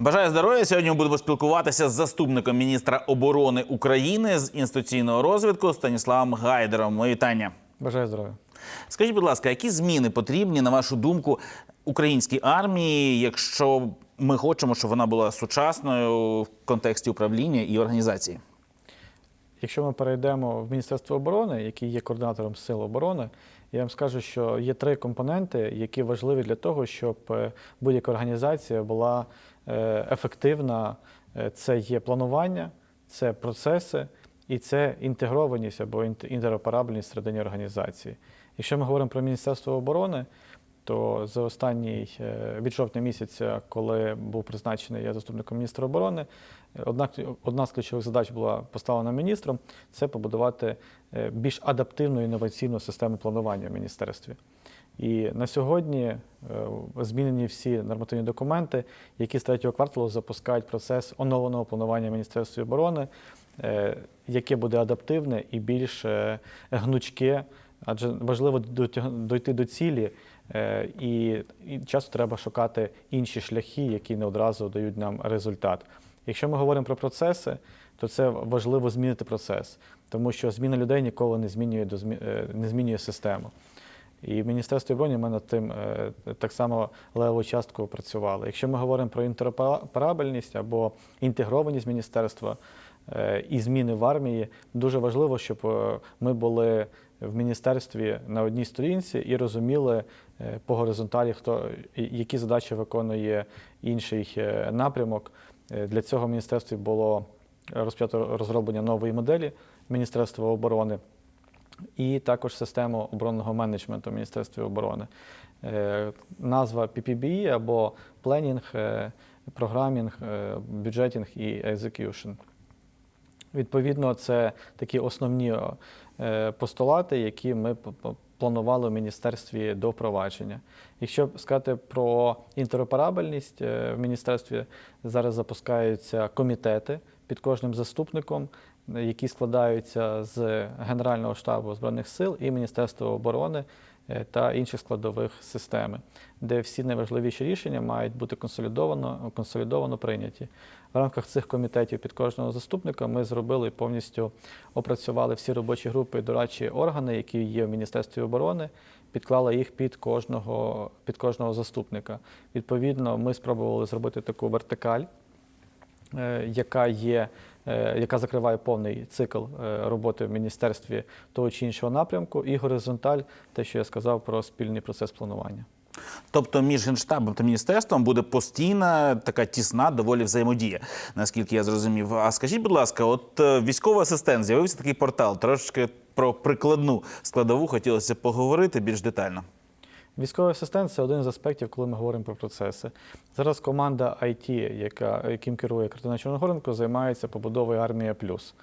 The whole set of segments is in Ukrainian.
Бажаю здоров'я. Сьогодні ми будемо спілкуватися з заступником міністра оборони України з інституційного розвитку Станіславом Гайдером. Мої вітання. Бажаю здоров'я. Скажіть, будь ласка, які зміни потрібні, на вашу думку, українській армії, якщо ми хочемо, щоб вона була сучасною в контексті управління і організації? Якщо ми перейдемо в Міністерство оборони, який є координатором сил оборони, я вам скажу, що є три компоненти, які важливі для того, щоб е, будь-яка організація була е, ефективна. Е, Це є планування, це процеси і це інтегрованість або інт- інтероперабельність всередині організації. Якщо ми говоримо про Міністерство оборони, то за останній е, від жовтня місяця, коли був призначений я заступником міністра оборони, одна, одна з ключових задач була поставлена міністром це побудувати е, більш адаптивну інноваційну систему планування в міністерстві. І на сьогодні е, змінені всі нормативні документи, які з третього кварталу запускають процес оновленого планування в Міністерстві оборони, яке буде адаптивне і більш гнучке, адже важливо дойти до цілі, і, і часто треба шукати інші шляхи, які не одразу дають нам результат. Якщо ми говоримо про процеси, то це важливо змінити процес, тому що зміна людей ніколи не змінює, до е, не змінює систему. І в Міністерстві оборони ми над тим е, так само левову частку працювали. Якщо ми говоримо про інтероперабельність або інтегрованість міністерства е, і зміни в армії, дуже важливо, щоб е, ми були в міністерстві на одній сторінці і розуміли е, по горизонталі, хто які задачі виконує інший е, напрямок. Е, Для цього в міністерстві було розпочато розроблення нової моделі Міністерства оборони і також систему оборонного менеджменту в Міністерстві оборони. Е, Назва PPBE або Planning, е, Programming, е, Budgeting і Execution. Відповідно, це такі основні е, постулати, які ми планували в міністерстві до впровадження. Якщо сказати про інтероперабельність, е, в міністерстві зараз запускаються комітети під кожним заступником, е, які складаються з Генерального штабу Збройних сил і Міністерства оборони та інших складових системи, де всі найважливіші рішення мають бути консолідовано, консолідовано прийняті. В рамках цих комітетів під кожного заступника ми зробили повністю опрацювали всі робочі групи і дорадчі органи, які є в Міністерстві оборони, підклали їх під кожного, під кожного заступника. Відповідно, ми спробували зробити таку вертикаль, е, яка є, е, яка закриває повний цикл е, роботи в міністерстві того чи іншого напрямку, і горизонталь, те, що я сказав про спільний процес планування. Тобто між генштабом та міністерством буде постійна така тісна доволі взаємодія, наскільки я зрозумів. А скажіть, будь ласка, от е, військовий асистент з'явився такий портал. Трошки про прикладну складову хотілося поговорити більш детально. Військовий асистент це один з аспектів, коли ми говоримо про процеси. Зараз команда IT, яка, яким керує Картина Чорногоренко, займається побудовою армія плюс.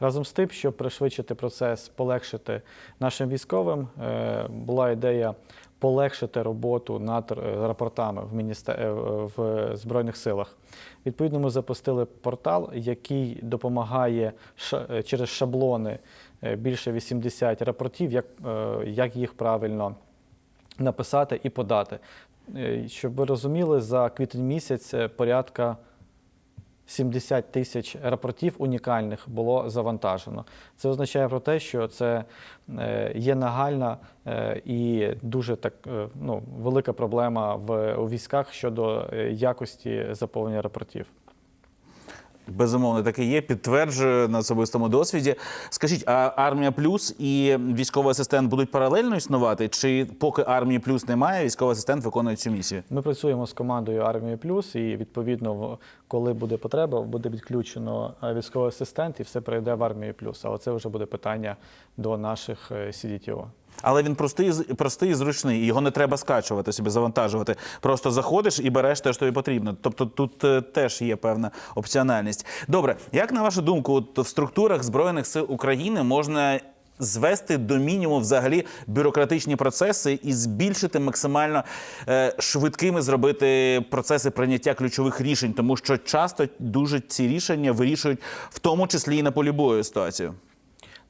Разом з тим, щоб пришвидшити процес, полегшити нашим військовим, е, була ідея полегшити роботу над е, рапортами в, міністер... е, в Збройних силах. Відповідно, ми запустили портал, який допомагає е, через шаблони більше 80 рапортів, як, як їх правильно написати і подати. Е, Щоб ви розуміли, за квітень місяць е, порядка 70 тисяч рапортів унікальних було завантажено. Це означає про те, що це е, є нагальна і дуже так ну, велика проблема в у військах щодо якості заповнення рапортів. Безумовно, таке є. Підтверджую на особистому досвіді. Скажіть, а армія плюс і військовий асистент будуть паралельно існувати? Чи поки армії плюс немає, військовий асистент виконує цю місію? Ми працюємо з командою Армії Плюс, і відповідно, коли буде потреба, буде відключено е, військовий асистент і все перейде в армію плюс. Але це вже буде питання до наших е, CDTO. Але він простий, простий і зручний, його не треба скачувати собі, завантажувати. Просто заходиш і береш те, що тобі потрібно. Тобто тут е, теж є певна опціональність. Добре, як на вашу думку, от в структурах Збройних сил України можна звести до мінімуму взагалі бюрократичні процеси і збільшити максимально е, швидкими зробити процеси прийняття ключових рішень, тому що часто дуже ці рішення вирішують в тому числі і на полі бою ситуацію.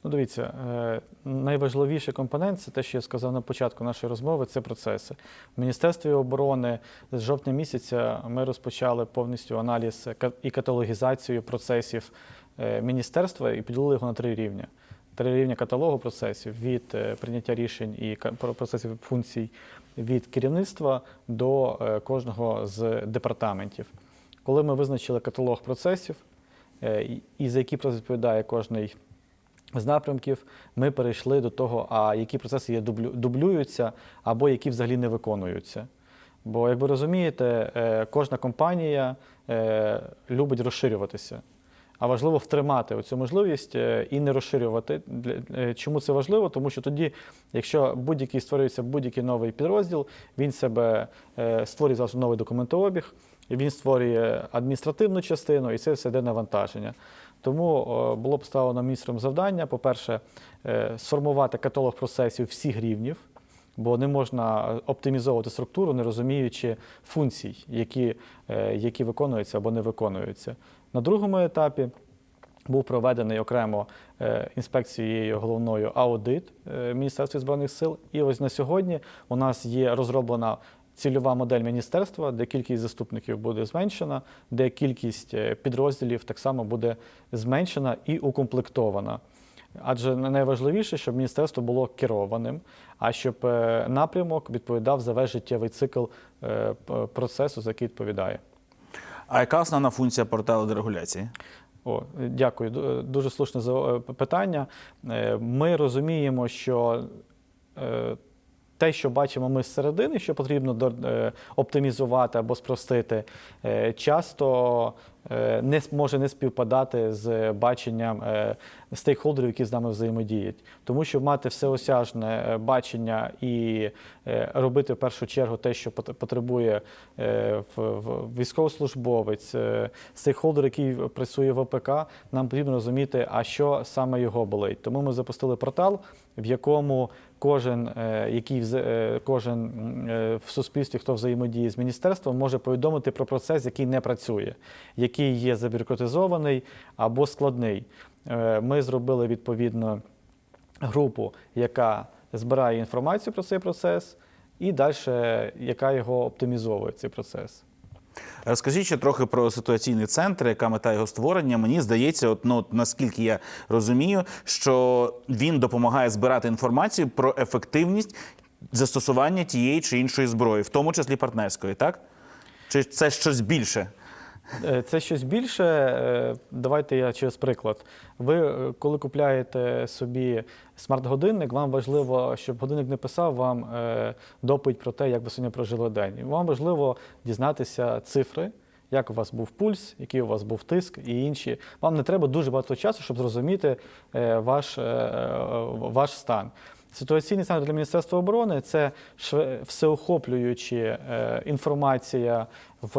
Ну, дивіться, е, найважливіший компонент це те, що я сказав на початку нашої розмови, це процеси. В Міністерстві оборони з жовтня місяця ми розпочали повністю аналіз і каталогізацію процесів е, міністерства і поділили його на три рівня. Три рівня каталогу процесів від е, прийняття рішень і процесів функцій від керівництва до кожного з департаментів. Коли ми визначили каталог процесів, і- за які відповідає кожний з напрямків, ми перейшли до того, а які процеси є дублюються або які взагалі не виконуються. Бо, як ви розумієте, е, кожна компанія е, любить розширюватися. А важливо втримати цю можливість е, і не розширювати. Чому це важливо? Тому що тоді, якщо будь-який створюється будь-який новий підрозділ, він себе створює зразу новий документообіг, він створює адміністративну частину, і це все йде навантаження. Тому е, було поставлено міністром завдання, по-перше, е, сформувати каталог процесів всіх рівнів, бо не можна оптимізовувати структуру, не розуміючи функцій, які, е, які виконуються або не виконуються. На другому етапі був проведений окремо е, інспекцією головною аудит е, Міністерства збройних сил. І ось на сьогодні у нас є розроблена цільова модель міністерства, де кількість заступників буде зменшена, де кількість е, підрозділів так само буде зменшена і укомплектована. Адже найважливіше, щоб міністерство було керованим, а щоб е, напрямок відповідав за весь життєвий цикл е, процесу, за який відповідає. А яка основна функція порталу дерегуляції? О, дякую. Дуже слушне питання. Ми розуміємо, що те, що бачимо ми зсередини, що потрібно до- е, оптимізувати або спростити, е, часто е, не може не співпадати з баченням стейкхолдерів, які з нами взаємодіють. Тому що мати всеосяжне бачення і робити в першу чергу те, що пот- потребує в- військовослужбовець, стейкхолдер, який працює в ОПК, нам потрібно розуміти, а що саме його болить. Тому ми запустили портал, в якому кожен, е, який е, кожен е, в суспільстві, хто взаємодіє з міністерством, може повідомити про процес, який не працює, який є забюрократизований або складний. Ми зробили відповідно групу, яка збирає інформацію про цей процес, і далі, яка його оптимізовує цей процес. Розкажіть ще трохи про ситуаційний центр, яка мета його створення. Мені здається, от, ну, наскільки я розумію, що він допомагає збирати інформацію про ефективність застосування тієї чи іншої зброї, в тому числі партнерської, так? Чи це щось більше? Е, Це щось більше. Е, Давайте я через приклад. Ви, е, коли купляєте собі смарт-годинник, вам важливо, щоб годинник не писав вам доповідь про те, як ви сьогодні прожили день. Вам важливо дізнатися цифри. Як у вас був пульс, який у вас був тиск і інші. Вам не треба дуже багато часу, щоб зрозуміти ваш, ваш стан. Ситуаційний центр для Міністерства оборони це всеохоплююча е, інформація в,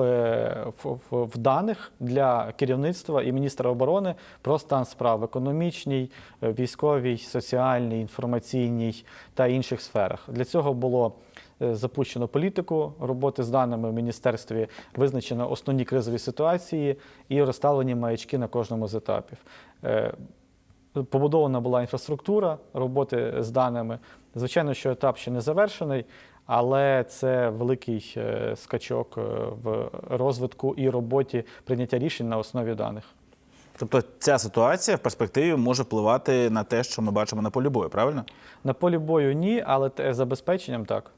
в, в, в даних для керівництва і міністра оборони про стан справ в економічній, е, військовій, соціальній, інформаційній та інших сферах. Для цього було е, запущено політику роботи з даними в міністерстві, визначено основні кризові ситуації і розставлені маячки на кожному з етапів. Побудована була інфраструктура роботи з даними. Звичайно, що етап ще не завершений, але це великий е, скачок е, в розвитку і роботі прийняття рішень на основі даних. Тобто ця ситуація в перспективі може впливати на те, що ми бачимо на полі бою, правильно? На полі бою ні, але забезпеченням так.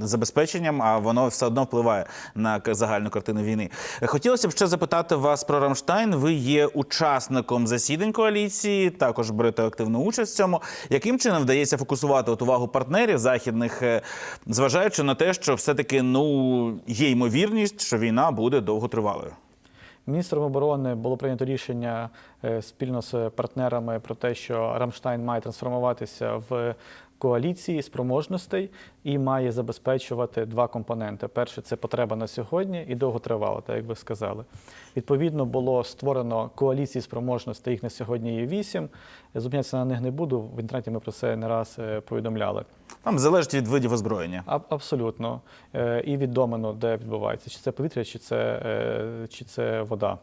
Забезпеченням, а воно все одно впливає на загальну картину війни. Хотілося б ще запитати вас про Рамштайн. Ви є учасником засідань коаліції, також берете активну участь в цьому. Яким чином вдається фокусувати от увагу партнерів західних, е, зважаючи на те, що все-таки ну є ймовірність, що війна буде довготривалою? Міністром оборони було прийнято рішення е, спільно з партнерами про те, що Рамштайн має трансформуватися в коаліції спроможностей і має забезпечувати два компоненти. Перше це потреба на сьогодні і довготривала, так як ви сказали. Відповідно, було створено коаліції спроможностей. Їх на сьогодні є вісім. Зупинятися на них не буду. В інтернеті ми про це не раз е, повідомляли. Там залежить від видів озброєння. А- Абсолютно. Е, І від домену, де відбувається, чи це повітря, чи це, е, чи це вода.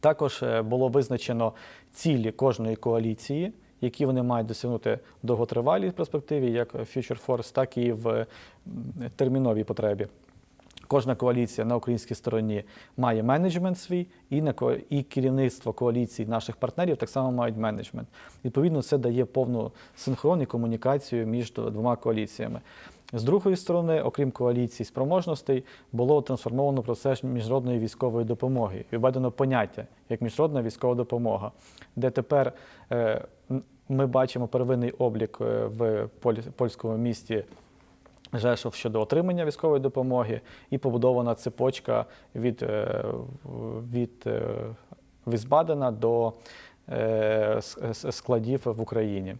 Також було визначено цілі кожної коаліції, які вони мають досягнути в довготривалій перспективі, як Future Force, так і в терміновій потребі. Кожна коаліція на українській стороні має менеджмент свій, і, на і керівництво коаліцій наших партнерів так само мають менеджмент. Відповідно, це дає повну синхрон комунікацію між двома коаліціями. З другої сторони, окрім коаліцій спроможностей, було трансформовано процес міжнародної військової допомоги і введено поняття як міжнародна військова допомога, де тепер е, ми бачимо первинний облік е, в польському місті Жешов щодо отримання військової допомоги і побудована цепочка від, е, від Візбадена до складів в Україні.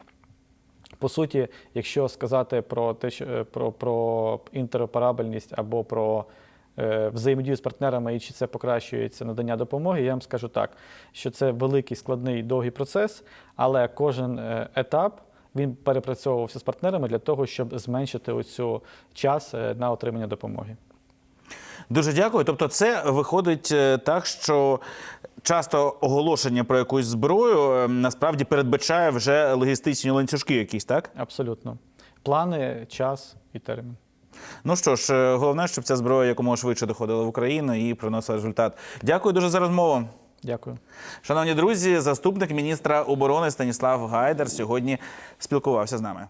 По суті, якщо сказати про те, що е, про, про інтероперабельність або про е, взаємодію з партнерами і чи це покращується надання допомоги, я вам скажу так, що це великий складний довгий процес, але кожен е, етап він перепрацьовувався з партнерами для того, щоб зменшити оцю час е, на отримання допомоги. Дуже дякую. Тобто, це виходить е, так, що часто оголошення про якусь зброю е, насправді передбачає вже логістичні ланцюжки, якісь, так? Абсолютно. Плани, час і термін. Ну що ж, е, головне, щоб ця зброя якомога швидше доходила в Україну і приносила результат. Дякую дуже за розмову. Дякую. Шановні друзі, заступник міністра оборони Станіслав Гайдар сьогодні спілкувався з нами.